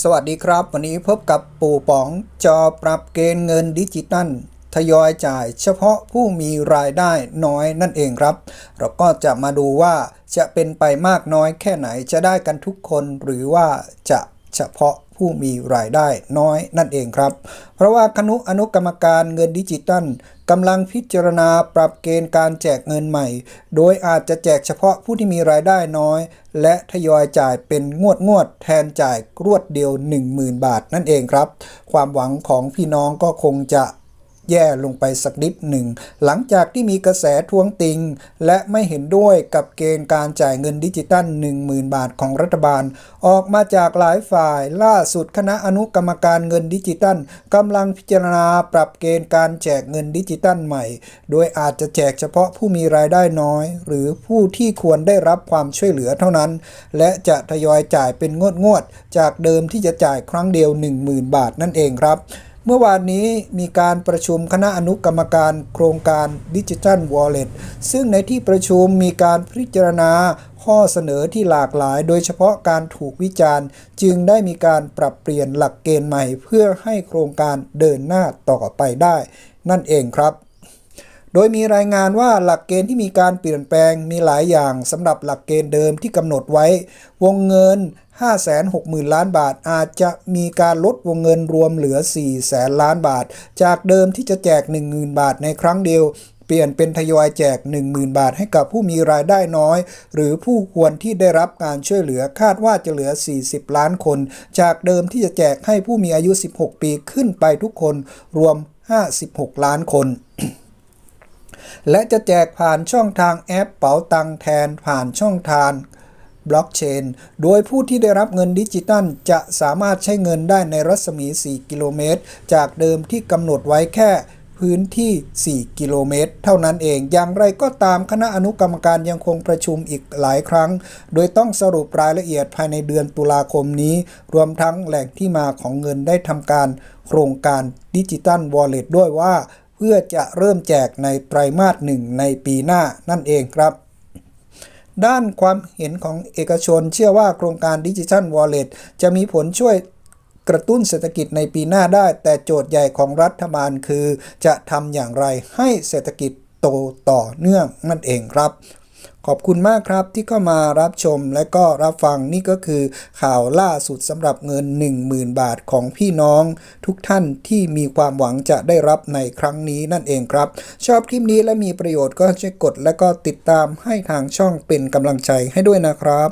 สวัสดีครับ วันนี้พบกับปู่ป๋องจอปรับเกณฑ์เงินดิจิตัลทยอยจ่ายเฉพาะผู้มีรายได้น้อยนั่นเองครับ เราก็จะมาดูว่าจะเป็นไปมากน้อยแค่ไหนจะได้กันทุกคนหรือว่าจะเฉพาะ ผู้มีรายได้น้อยนั่นเองครับ เพราะว่าคณะอนุกรรมการเงินดิจิตัลกำลังพิจารณาปรับเกณฑ์การแจกเงินใหม่ โดยอาจจะแจกเฉพาะผู้ที่มีรายได้น้อย และทยอยจ่ายเป็นงวดงวดแทนจ่ายรวดเดียว 10,000 บาทนั่นเองครับ ความหวังของพี่น้องก็คงจะ แย่ลงไปสักนิดหนึ่ง หลังจากที่มีกระแสทวงติง และไม่เห็นด้วยกับเกณฑ์การจ่ายเงินดิจิตัล 10,000 บาทของรัฐบาล ออกมาจากหลายฝ่ายล่าสุดคณะอนุกรรมการเงินดิจิตัลกำลังพิจารณาปรับเกณฑ์การแจกเงินดิจิตัลใหม่ โดยอาจจะแจกเฉพาะผู้มีรายได้น้อย หรือผู้ที่ควรได้รับความช่วยเหลือเท่านั้น และจะทยอยจ่ายเป็นงวดๆจากเดิมที่จะจ่ายครั้งเดียว 10,000 บาทนั่นเองครับ เมื่อวานนี้มีการประชุมคณะอนุกรรมการโครงการดิจิทัลวอลเล็ตซึ่งในที่ประชุมมีการพิจารณาข้อเสนอที่หลากหลาย โดยเฉพาะการถูกวิจารณ์ จึงได้มีการปรับเปลี่ยนหลักเกณฑ์ใหม่ เพื่อให้โครงการเดินหน้าต่อไปได้ นั่นเองครับ โดยมีรายงานว่าหลักเกณฑ์ที่มีการเปลี่ยนแปลงมีหลายอย่างสำหรับหลักเกณฑ์เดิมที่กำหนดไว้ วงเงิน 560,000 ล้านบาท อาจจะมีการลดวงเงินรวมเหลือ 4 แสนล้านบาท จากเดิมที่จะแจก 10,000 บาทในครั้งเดียวเปลี่ยนเป็นทยอยแจก 10,000 บาทให้กับผู้มีรายได้น้อย หรือผู้ควรที่ได้รับการช่วยเหลือคาดว่าจะเหลือ 40 ล้านคน จากเดิมที่จะแจกให้ผู้มีอายุ 16 ปีขึ้นไปทุกคนรวม 56 ล้านคน และจะแจกผ่านช่องทางแอปเป๋าตังแทนผ่านช่องทางบล็อกเชน โดยผู้ที่ได้รับเงินดิจิตัล จะสามารถใช้เงินได้ในรัศมี 4 กิโลเมตร จากเดิมที่กำหนดไว้แค่พื้นที่ 4 กิโลเมตร เท่านั้นเอง อย่างไรก็ตามคณะอนุกรรมการยังคงประชุมอีกหลายครั้ง โดยต้องสรุปรายละเอียดภายในเดือนตุลาคมนี้ รวมทั้งแหล่งที่มาของเงินได้ทำการโครงการดิจิตัลวอลเล็ตด้วยว่า เพื่อจะเริ่มแจกในไตรมาสหนึ่งในปีหน้านั่นเองครับ ด้านความเห็นของเอกชนเชื่อว่าโครงการดิจิทัลวอลเล็ตจะมีผลช่วยกระตุ้นเศรษฐกิจในปีหน้าได้ แต่โจทย์ใหญ่ของรัฐบาลคือ จะทำอย่างไรให้เศรษฐกิจโตต่อเนื่องนั่นเองครับ ขอบคุณมากครับที่เข้ามารับชมและก็รับฟังนี่ก็คือข่าวล่าสุดสำหรับเงิน 10,000 บาทของพี่น้อง ทุกท่านที่มีความหวังจะได้รับในครั้งนี้นั่นเองครับ ชอบคลิปนี้และมีประโยชน์ก็ช่วยกดและก็ติดตามให้ทางช่องเป็นกำลังใจให้ด้วยนะครับ